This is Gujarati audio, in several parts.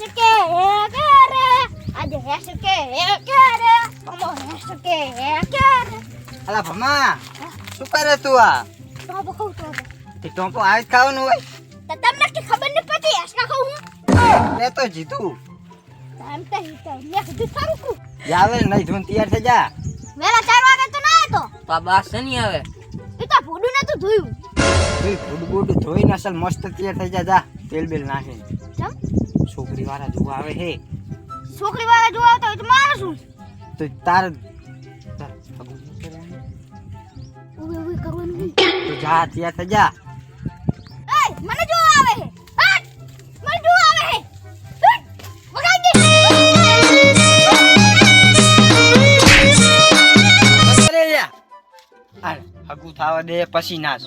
હેસ કે હે કે રે. આજે હેસ કે હે કે રે. અમો હેસ કે હે કે રે. અલા ભમા શું કરે તું આ? તો બહુ તો તે ટોપો આવી જ ખાવાનું હોય? તો તમને કે ખબર ન પડી હેસ ના ખાઉં હું? લે તો જીતું. આમ તો હી તો લે કીધું સારું કુ જાવે નહીં ધૂન તૈયાર થઈ જા. મેરા 4 વાગે તો ના હતો. તો આ બાસ છે નહીં હવે? એ તો ભૂડું નતું ધોયું. તું ગુડ ગુડ ધોઈને અસલ મસ્ત તૈયાર થઈ જા જા. તેલ બેલ નાખીને. ચમ. છોકરી વાળા જોવા આવે હે. છોકરી વાળા જોવા આવતા હોય તો મારે શું? તો તાર તાર હગું નહીં કરવાનું? ઊભી ઊભી કરવાનું નહીં. તો જા તૈયાર થઈ જા. મને જોવા આવે હે. મને જોવા આવે હે. દે. અરે લ્યા. હાલ, હગું થાવા દે પછી નાચ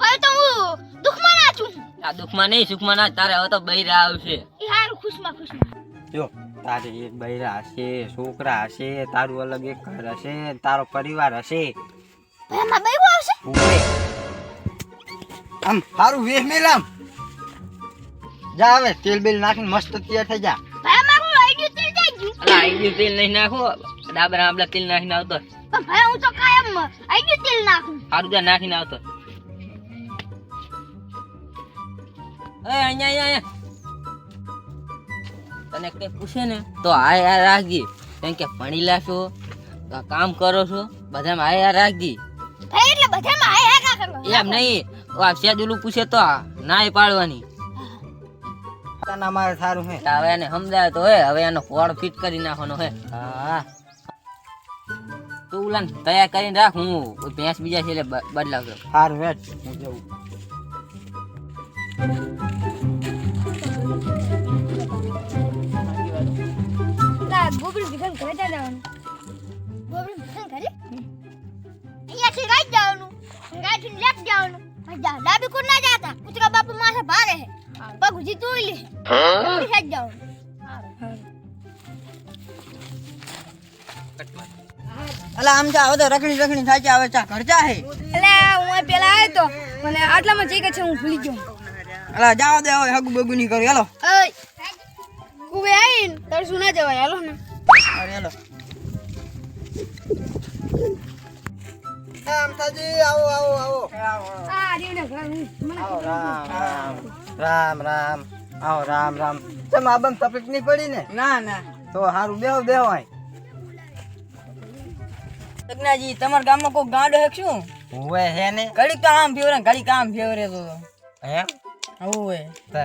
પછી તો હું દુઃખમાં ના છું. આ દુખમાં નહીં સુખમાં ના તારે હવે તો બૈરા આવશે. એ હારું ખુશમાં ખુશમાં. જો તારે એક બૈરા હશે છોકરા હશે તારું અલગ એક ઘર હશે તારો પરિવાર હશે. એમાં બૈરો આવશે? આમ સારું વેહ મેલામ જા હવે તેલ બેલ નાખીને મસ્ત તૈયાર થઈ જા. ભાઈ મારું આઈડિયું તેલ જાય ગયું અલા આઈડિયું તેલ નહીં નાખો. ડાબરા આંબલા તેલ નાખીને આવતો. પણ ભાઈ હું તો કાયમ આઈડિયું તેલ નાખું. સારું ત્યાં નાખીને આવતો. અહીંયા અહીંયા તને કઈ પૂછે ને તો આ યાર રાખજી. કેમ કે ભણીલા છો કામ કરો છો બધામાં આ યાર રાખજી. એટલે બધામાં આ યાર કા એમ નહીં આ સેજુલું પૂછે તો નાય પાડવાની. તાના મારે સારું હે. હવે એને સમજાય તો હે હવે એનો ફોડ ફિટ કરી નાખવાનો હે. હા. તું ઉલાન તૈયાર કરીને રાખ હું ભેંસ બીજા છે એટલે બદલાવજો સારું હે હું જઉં. તા ભીખન ઘરે જવાનું ગોબરી ભીખન ઘરે? અહીંયાથી રાઈટ જવાનું. રાઈટથી જવાનું. પછી જા કોણ ના જાતા? કૂતરા બાપુ માથે ભારે હે પગ ઉજી લે. જલ્દી સાઈડ જવાનું. અલા આમ હવે તો રખડી રખડી થાય છે. આવે ચા ખર્ચા હે એટલે હું પેલા આવ્યો તો. મને આટલામાં જઈ છે હું ભૂલી ગયો. અલા જાઓ દે હવે હગુ બગુ ની કરો. હાલો. ઓય કુવે આઈન તાર સુના ના જવાય હાલો ને. અરે હાલો. રામતાજી આવો આવો આવો. આ રીવને ઘર આવો રામ રામ રામ રામ. આવો રામ રામ. ચમ આબમ તકલીફ નહીં પડી ને? ના ના. તો હારું બેહો બેહો આય લગ્નાજી તમારા ગામમાં કોઈ ગાંડો હે શું? હુવે હે ને. ઘડી કામ ફેવરે ઘડી કામ ફેવરે તો. હે? તો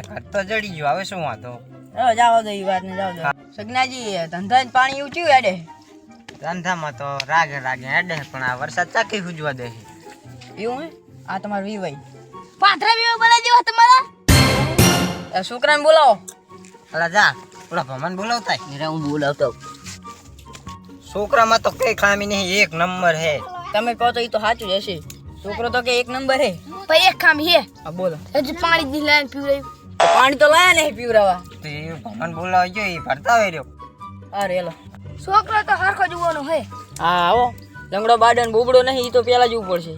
ઘટ તો જડી ગયો હવે શું વાંધો? જાવ દો એ વાત ને જાવ દો. સગનાજી ધંધા પાણી ઊંચ્યું હેડે? ધંધામાં તો રાગે રાગે હેડે પણ આ વરસાદ ચાકી હુજવા દે. એવું હે? આ તમારું વીવાઈ પાથરા બીવો બોલા જેવા તમારા. છોકરાને બોલાવો. અલા જા ઓલા ભમન બોલાવતા હું? બોલાવતો છોકરામાં તો કઈ ખામી નહીં એક નંબર હે. તમે કહો તો એ તો સાચું જ હશે. છોકરો તો કે એક નંબર હે. પણ એક કામ હે. આ બોલો. હજુ પાણી દી લાઈન પીવડાય. પાણી તો લાયા નહીં પીવરાવા તે ભમન બોલાવ જો એ ભરતા હોય રહ્યો. અરે લો છોકરો તો હરખો જુવાનો હે. હા આવો. લંગડો બાડન બોબડો નહીં એ તો પેલા જ પડશે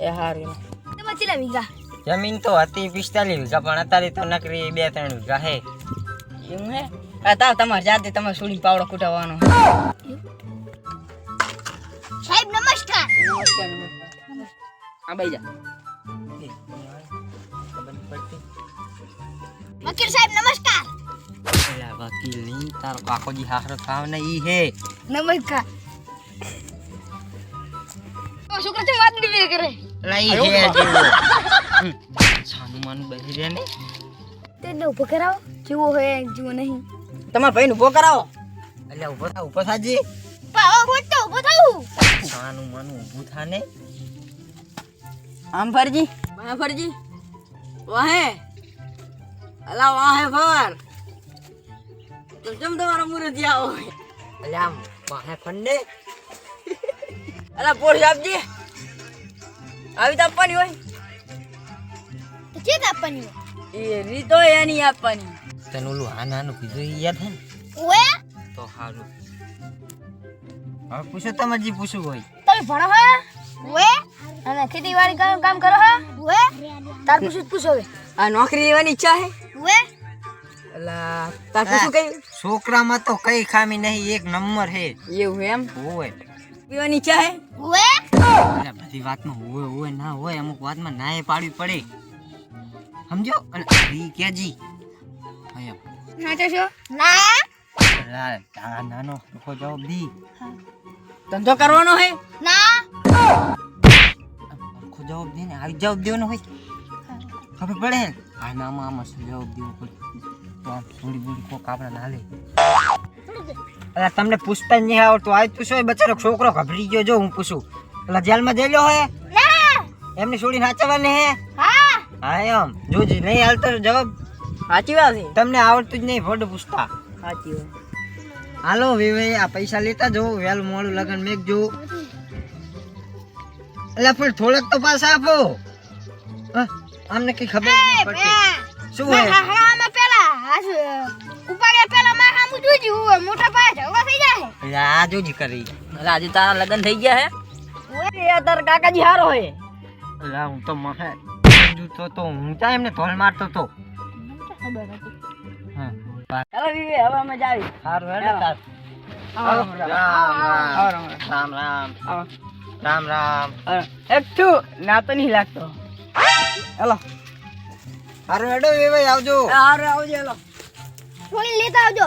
એ હારું તમે ચીલા વીઘા? જમીન તો હતી પિસ્તાલીસ વીઘા પણ અત્યારે તો નકરી બે ત્રણ વીઘા હે. એવું હે? આ તાવ તમારે જાતે તમારે સુડી પાવડો કુટાવવાનો નમસ્કાર હા ભાઈ જા વકીલ સાહેબ નમસ્કાર. એલા વકીલ નહીં તારો કાકોજી હાહરો કામ ને ઈ હે. નમસ્કાર. તો છોકરો છે વાત નહીં કરે? લઈ હે સાનુમાન બહી રહે ને. તેને ઊભો કરાવો. જીવો હે જીવો નહીં. તમારા ભાઈને ઊભો કરાવો. એટલે ઊભો થા ઊભો થાજી. પાવા બોલતો ઊભો થાઉં? છાનું માનું ઊભું થા ને આમ ફરજી. વાહ ફરજી. વાહે. અલા વાહે ફર. તમ જમ તમારો મુરત આવો? આમ વાહે ફંડે અલા પોર સાહેબજી આવી તો આપવાની હોય. તો ચેત આપવાની એ રીતો એની આપવાની. તને ઓલું હા નાનું કીધું યાદ હે? ઓએ તો સારું હવે પૂછો તમે જે પૂછવું હોય. તમે ભણો હે? ઓએ? અને ખેતીવાડી કામ કામ કરો હે? ઓએ? તાર પૂછું પૂછો હવે. આ નોકરી લેવાની ઈચ્છા હે? ઓએ? અલા તાર શું કઈ? છોકરામાં તો કઈ ખામી નહીં એક નંબર હે. એવું એમ? હોય પીવાની ઈચ્છા હે? ઓએ? અરે બધી વાતમાં હોય હોય ના હોય અમુક વાતમાં નાય પાડવી પડે. સમજો? અને ઈ કેજી અહીંયા. નાચો છો? ના. નાનો જવાબ દી. ધંધો કરવાનો હે? ના. સરખો જવાબ દે ને આવી જવાબ દેવાનો હોય. ખબર પડે? ને આ નામાં આમાં શું જવાબ દેવો પડે. તો આમ થોડી બોડી કોક આપણા ના લે અલા તમને પૂછતા જ નહીં આવડતું. આજ પૂછો એ બચારો છોકરો ગભરી ગયો જો હું પૂછું. અલા જેલમાં જઈલો હે? ના. એમની છોડી નાચવાની હે? હા. હા એમ. જોજી નહીં હાલતો જવાબ. સાચી વાત છે. તમને આવડતું જ નહીં ફોટો પૂછતા. સાચી વાત. હાલો વિવે આ પૈસા લેતા જો વેલ મોડું લગન મેક જો એટલે પણ થોડોક તો પાછા આપો. અમને કઈ ખબર નહીં પડતી. શું હોય? હારામાં પેલા ઉપાડ્યા પેલા માં સામું જોજી હું મોટા પાસ હવે થઈ જાય એટલે આ જોજી કરી. આજે તારા લગ્ન થઈ ગયા હે. એ તાર કાકાજી હારો હે. એટલે હું તો મહે તો તો હું ત્યાં એમને ધોલ મારતો તો. હા ચાલો વિવે હવે અમે જાવી સારું હેડે તાર. રામ રામ રામ. રામ. રામ રામ રામ. અરે, એક છું ના તો નહીં લાગતો. હેલો. સારું હેડો વિવે આવજો. હારો આવજો હેલો. થોડી લેતા આવજો.